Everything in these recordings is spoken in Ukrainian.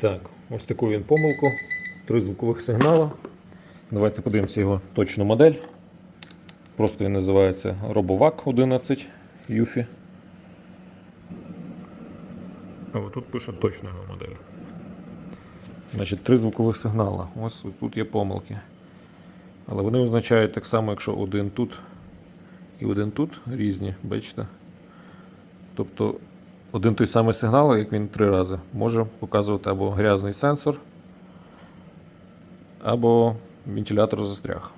Так, ось таку він помилку. Три звукових сигнала. Давайте подивимося його точну модель. Просто він називається RoboVac 11 UFI. А тут пише точну його модель. Значить, три звукових сигнала. Ось тут є помилки. Але вони означають так само, якщо один тут і один тут різні, бачите? Тобто один той самий сигнал, як він три рази, може показувати або грязний сенсор, або вентилятор застряг.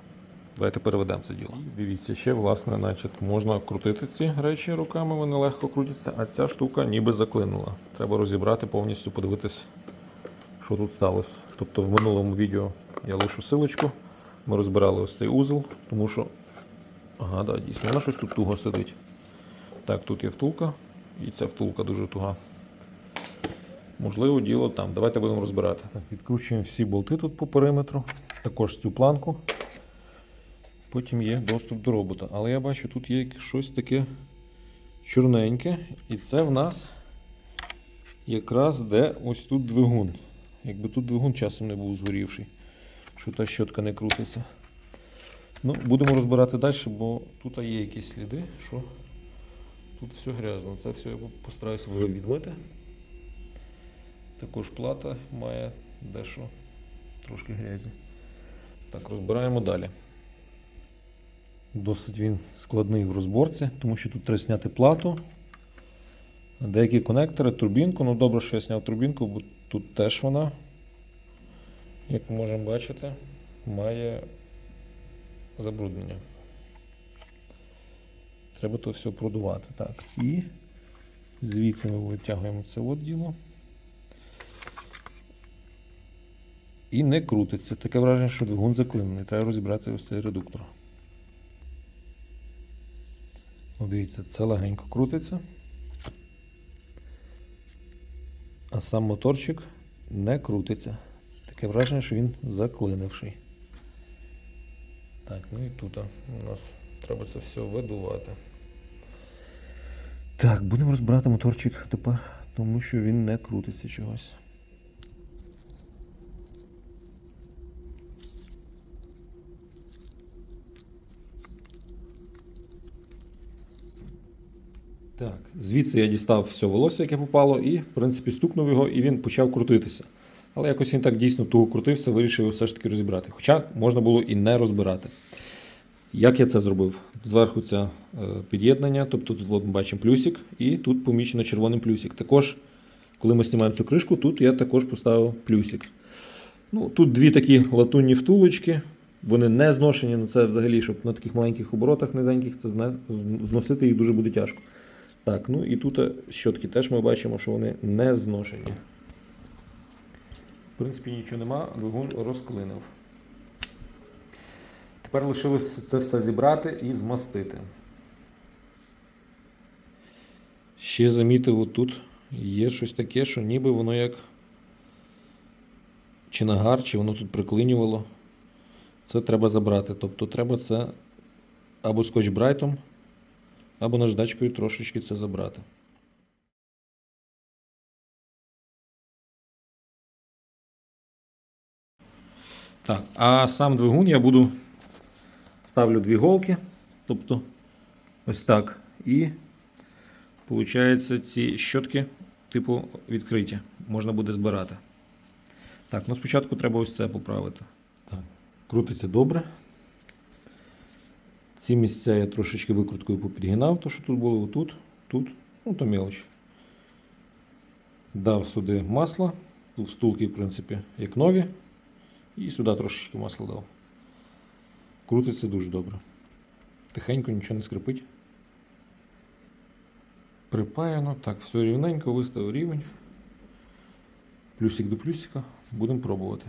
Давайте переведемо це діло. Дивіться, ще власне, значить, можна крутити ці речі руками, вони легко крутяться, а ця штука ніби заклинила. Треба розібрати повністю, подивитись, що тут сталося. Тобто в минулому відео я лишу силочку. Ми розбирали ось цей узел, тому що. Ага, да, дійсно, вона щось тут туго сидить. Так, тут є втулка, і ця втулка дуже туга. Можливо, діло там. Давайте будемо розбирати. Так, відкручуємо всі болти тут по периметру, також цю планку. Потім є доступ до робота. Але я бачу, тут є щось таке чорненьке, і це в нас якраз де ось тут двигун. Якби тут двигун часом не був згорівший, що та щотка не крутиться. Ну, будемо розбирати далі, бо тут є якісь сліди, що тут все грязно. Це все я постараюся відмити. Також плата має дещо трошки грязі. Так, розбираємо далі. Досить він складний в розборці, тому що тут треба зняти плату. Деякі конектори, турбінку. Ну добре, що я зняв турбінку, бо тут теж вона, як ми можемо бачити, має забруднення. Треба то все продувати. Так. І звідси ми витягуємо це от діло. І не крутиться. Таке враження, що двигун заклинений. Треба розібрати ось цей редуктор. О, дивіться, це легенько крутиться. А сам моторчик не крутиться. Таке враження, що він заклинивший. Так, ну і тут у нас треба це все видувати. Так, будемо розбирати моторчик тепер, тому що він не крутиться чогось. Так, звідси я дістав все волосся, яке попало, і, в принципі, стукнув його, і він почав крутитися. Але якось він так дійсно туго крутився, вирішив його все ж таки розібрати. Хоча можна було і не розбирати. Як я це зробив? Зверху це е, під'єднання, тобто тут от ми бачимо плюсик, і тут помічено червоним плюсик. Також, коли ми знімаємо цю кришку, тут я також поставив плюсик. Ну, Тут дві такі латунні втулочки. Вони не зношені, ну це взагалі, щоб на таких маленьких оборотах низеньких це зносити їх дуже буде тяжко. Так, ну і тут е, щотки теж ми бачимо, що вони не зношені. В принципі, нічого нема, двигун розклинив. Тепер лишилось це все зібрати і змастити. Ще замітив отут є щось таке, що ніби воно як чи нагар, чи воно тут приклинювало. Це треба забрати. Тобто треба це або скотч-брайтом, або наждачкою трошечки це забрати. Так, а сам двигун я буду ставлю дві голки, тобто ось так. І виходить, ці щотки, типу, відкриті. Можна буде збирати. Так, ну спочатку треба ось це поправити. Так, крутиться добре. Ці місця я трошечки викруткою попідгинав, то що тут було отут, тут, ну то мелоч. Дав сюди масло. Тут встулки, в принципі, як нові. І сюди трошечки масла дав. Крутиться дуже добре. Тихенько, нічого не скрипить. Припаяно. Так, все рівненько, виставив рівень. Плюсик до плюсика. Будемо пробувати.